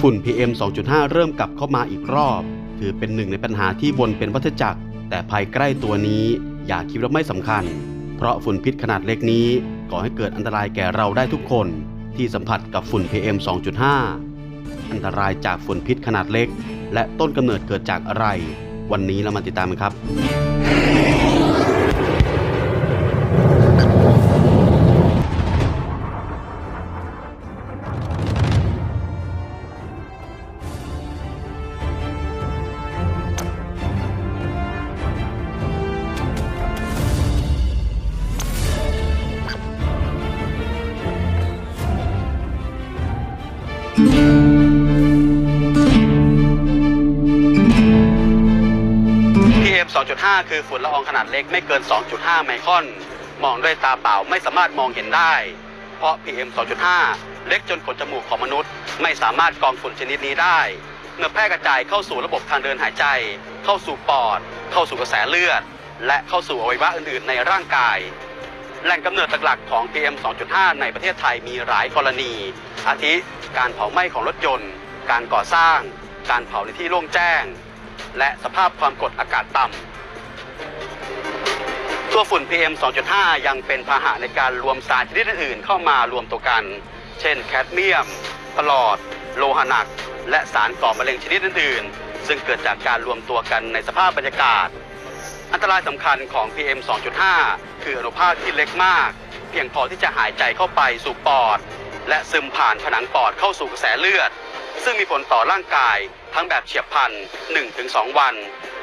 ฝุ่น PM 2.5 เริ่มกลับเข้ามาอีกรอบ ถือเป็นหนึ่งในปัญหาที่วนเป็นวัฏจักร แต่ภัยใกล้ตัวนี้อย่าคิดว่าไม่สำคัญ เพราะฝุ่นพิษขนาดเล็กนี้ก่อให้เกิดอันตรายแก่เราได้ทุกคน ที่สัมผัสกับฝุ่น PM 2.5 อันตรายจากฝุ่นพิษขนาดเล็ก และต้นกำเนิดเกิดจากอะไร วันนี้เรามาติดตามกันครับ 2.5 คือฝุ่นละอองขนาดเล็กไม่เกิน 2.5 ไมครอน มองด้วยตาเปล่าไม่สามารถมองเห็นได้ เพราะ PM 2.5 เล็กจนขนจมูกของมนุษย์ ไม่สามารถกรองฝุ่นชนิดนี้ได้ เมื่อแพร่กระจายเข้าสู่ระบบทางเดินหายใจ เข้าสู่ปอด เข้าสู่กระแสเลือด และเข้าสู่อวัยวะอื่นๆ ในร่างกาย แหล่งกำเนิดหลักๆของ PM 2.5 ในประเทศไทยมีหลายกรณี อาทิการเผาไหม้ของรถยนต์ การก่อสร้าง การเผาในที่โล่งแจ้ง และสภาพความกดอากาศต่ำตัวฝุ่น PM 2.5 ยังเป็นพาหะในการรวมสารชนิดอื่นเข้ามารวมตัวกัน เช่นแคดเมียมปลอด โลหะหนัก และสารก่อมะเร็งชนิดอื่นๆ ซึ่งเกิดจากการรวมตัวกันในสภาพบรรยากาศ อันตรายสำคัญของ PM 2.5 คืออนุภาคที่เล็กมาก เพียงพอที่จะหายใจเข้าไปสู่ปอด และซึมผ่านผนังปอดเข้าสู่กระแสเลือด ซึ่งมีผลต่อร่างกาย ทั้งแบบเฉียบพลัน 1-2 วัน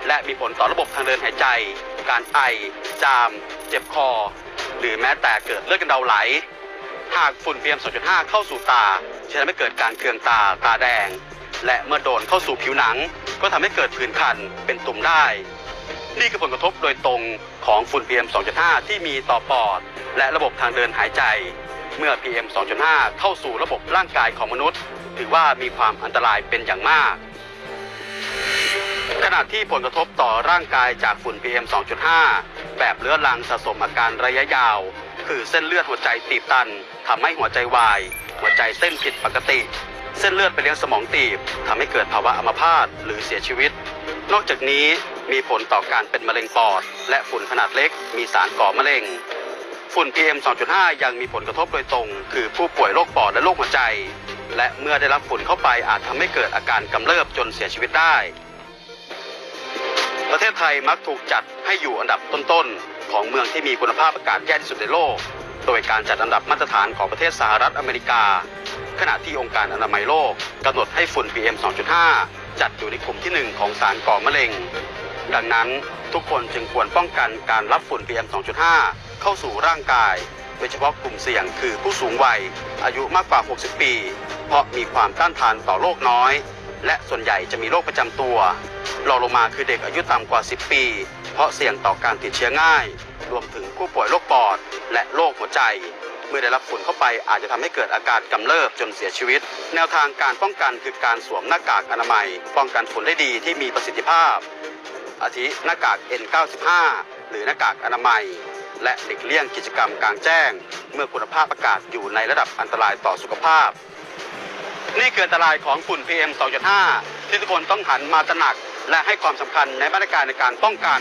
และมีผลต่อระบบทางเดินหายใจ การไอ จาม เจ็บคอ หรือแม้แต่เกิดเลือดกันเดาไหล หากฝุ่น PM 2.5 เข้าสู่ตาจะทำให้เกิดการเคืองตาตาแดง และเมื่อโดนเข้าสู่ผิวหนัง ก็ทำให้เกิดผื่นคันเป็นตุ่มได้ นี่คือผลกระทบโดยตรงของฝุ่น PM 2.5 ที่มีต่อปอด และระบบทางเดินหายใจ เมื่อ PM 2.5 เข้าสู่ระบบร่างกายของมนุษย์ ถือว่ามีความอันตรายเป็นอย่างมาก ขณะที่ผลกระทบต่อร่างกายจากฝุ่น PM 2.5 แบบเรื้อรังสะสมอาการระยะยาว คือเส้นเลือดหัวใจตีบตันทำให้หัวใจวาย หัวใจเต้นผิดปกติ เส้นเลือดไปเลี้ยงสมองตีบทำให้เกิดภาวะอัมพาตหรือเสียชีวิต นอกจากนี้มีผลต่อการเป็นมะเร็งปอด และฝุ่นขนาดเล็ก มีสารก่อมะเร็งฝุ่น PM 2.5 ยังมีผลกระทบโดยตรง คือผู้ป่วยโรคปอดและโรคหัวใจ และเมื่อได้รับฝุ่นเข้าไปอาจทำให้เกิดอาการกำเริบจนเสียชีวิตได้ ประเทศไทยมักถูกจัดให้อยู่อันดับต้นๆ ของเมืองที่มีคุณภาพอากาศแย่ที่สุดในโลก โดยการจัดอันดับมาตรฐานของประเทศสหรัฐอเมริกา ขณะที่องค์การอนามัยโลกกำหนดให้ฝุ่น PM 2.5 จัดอยู่ในกลุ่มที่ 1 ของสารก่อมะเร็ง ดังนั้นทุกคนจึงควรป้องกันการรับฝุ่น PM 2.5 เข้าสู่ร่างกาย โดยเฉพาะกลุ่มเสี่ยงคือผู้สูงวัย อายุมากกว่า 60 ปี เพราะมีความต้านทานต่อโรคน้อย และส่วนใหญ่จะมีโรคประจำตัว รองลงมาคือเด็กอายุต่ำกว่า 10 ปี เพราะเสี่ยงต่อการติดเชื้อง่าย รวมถึงผู้ป่วยโรคปอด และโรคหัวใจ เมื่อได้รับฝุ่นเข้าไปอาจจะทำให้เกิดอาการกำเริบจนเสียชีวิต แนวทางการป้องกันคือการสวมหน้ากากอนามัย ป้องกันฝุ่นได้ดีที่มีประสิทธิภาพ อาทิหน้ากาก N95 หรือหน้ากากอนามัย และหลีกเลี่ยงกิจกรรมกลางแจ้ง เมื่อคุณภาพอากาศอยู่ในระดับอันตรายต่อสุขภาพ นี่คืออันตรายของฝุ่น PM 2.5 ที่ทุกคนต้องหันมาตระหนัก และให้ความสำคัญในมาตรการในการป้องกัน